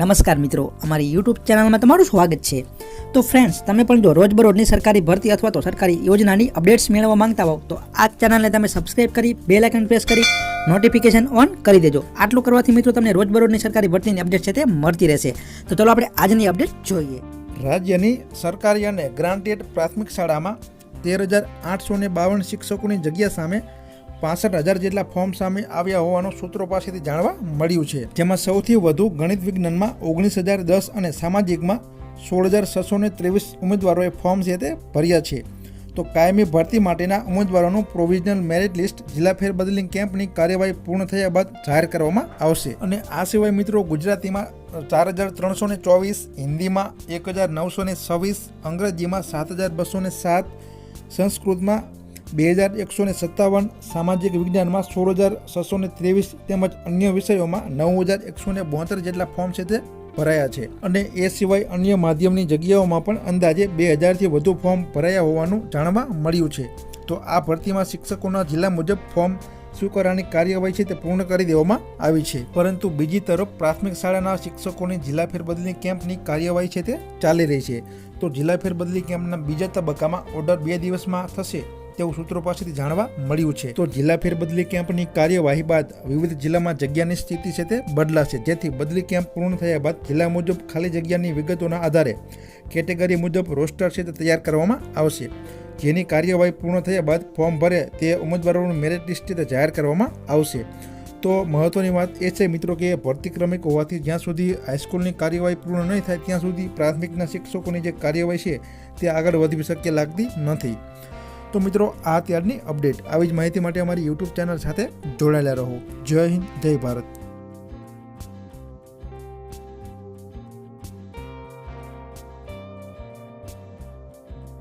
નમસ્કાર મિત્રો, અમારી યુટ્યુબ ચેનલમાં તમારું સ્વાગત છે. તો ફ્રેન્ડ્સ તમે પણ જો રોજબરોજની સરકારી ભરતી અથવા તો સરકારી યોજનાની અપડેટ્સ મેળવવા માંગતા હો, તો આ ચેનલને તમે સબસ્ક્રાઇબ કરી બેલ આઇકન પ્રેસ કરી નોટિફિકેશન ઓન કરી દેજો. આટલું કરવાથી મિત્રો તમને રોજબરોજની સરકારી ભરતીની અપડેટ છે તે મળતી રહેશે. તો ચલો આપણે આજની અપડેટ જોઈએ. રાજ્યની સરકારી અને ગ્રાન્ટેડ પ્રાથમિક શાળામાં તેર હજાર આઠસો ને બાવન શિક્ષકોની જગ્યા સામે પાસઠ હજાર જેટલા ફોર્મ સામે આવ્યા હોવાનું સૂત્રો પાસેથી જાણવા મળ્યું છે. જેમાં સૌથી વધુ ગણિત વિજ્ઞાનમાં ઓગણીસ હજાર દસ અને સામાજિકમાં સોળ હજાર છસો ને ત્રેવીસ ઉમેદવારોએ ફોર્મ છે તે ભર્યા છે. તો કાયમી ભરતી માટેના ઉમેદવારોનું પ્રોવિઝનલ મેરિટ લિસ્ટ જિલ્લા ફેરબદલી કેમ્પની કાર્યવાહી પૂર્ણ થયા બાદ જાહેર કરવામાં આવશે. અને આ સિવાય મિત્રો ગુજરાતીમાં ચાર હજાર ત્રણસો ને ચોવીસ, હિન્દીમાં એક હજાર નવસો ને છવ્વીસ, અંગ્રેજીમાં સાત હજાર બસો ને સાત, સંસ્કૃતમાં બે હજાર એકસો ને સત્તાવન સામાજિક વિજ્ઞાનમાં સોળ હજાર છસો ને ત્રેવીસ તેમજ અન્ય વિષયોમાં નવ હજાર એકસો ને બોતેર જેટલા ફોર્મ છે તે ભરાયા છે. અને એ સિવાય અન્ય માધ્યમની જગ્યાઓમાં પણ અંદાજે બે હજારથી વધુ ફોર્મ ભરાયા હોવાનું જાણવા મળ્યું છે. તો આ ભરતીમાં શિક્ષકોના જિલ્લા મુજબ ફોર્મ સ્વીકારવાની કાર્યવાહી છે તે પૂર્ણ કરી દેવામાં આવી છે. પરંતુ બીજી તરફ પ્રાથમિક શાળાના શિક્ષકોની જિલ્લા ફેરબદલી કેમ્પની કાર્યવાહી છે તે ચાલી રહી છે. તો જિલ્લા ફેરબદલી કેમ્પના બીજા તબક્કામાં ઓર્ડર બે દિવસમાં થશે. તેવું સૂત્રો પાસેથી જાણવા મળ્યું છે. તો જિલ્લા ફેરબદલી કેમ્પની કાર્યવાહી બાદ વિવિધ જિલ્લામાં જગ્યાની સ્થિતિ છે તે બદલાશે. જેથી બદલી કેમ્પ પૂર્ણ થયા બાદ જિલ્લા મુજબ ખાલી જગ્યાની વિગતોના આધારે કેટેગરી મુજબ રોસ્ટર છે તે તૈયાર કરવામાં આવશે. જેની કાર્યવાહી પૂર્ણ થયા બાદ ફોર્મ ભરે તે ઉમેદવારોનું મેરિટ લિસ્ટ જાહેર કરવામાં આવશે. તો મહત્વની વાત એ છે મિત્રો કે ભરતી ક્રમિક હોવાથી જ્યાં સુધી હાઈસ્કૂલની કાર્યવાહી પૂર્ણ નહીં થાય ત્યાં સુધી પ્રાથમિકના શિક્ષકોની જે કાર્યવાહી છે તે આગળ વધવી શક્ય લાગતી નથી. તો મિત્રો, આ ત્યારની અપડેટ. આવી જ માહિતી માટે અમારી યુટ્યુબ ચેનલ સાથે જોડાયેલા રહો. જય હિન્દ, જય ભારત.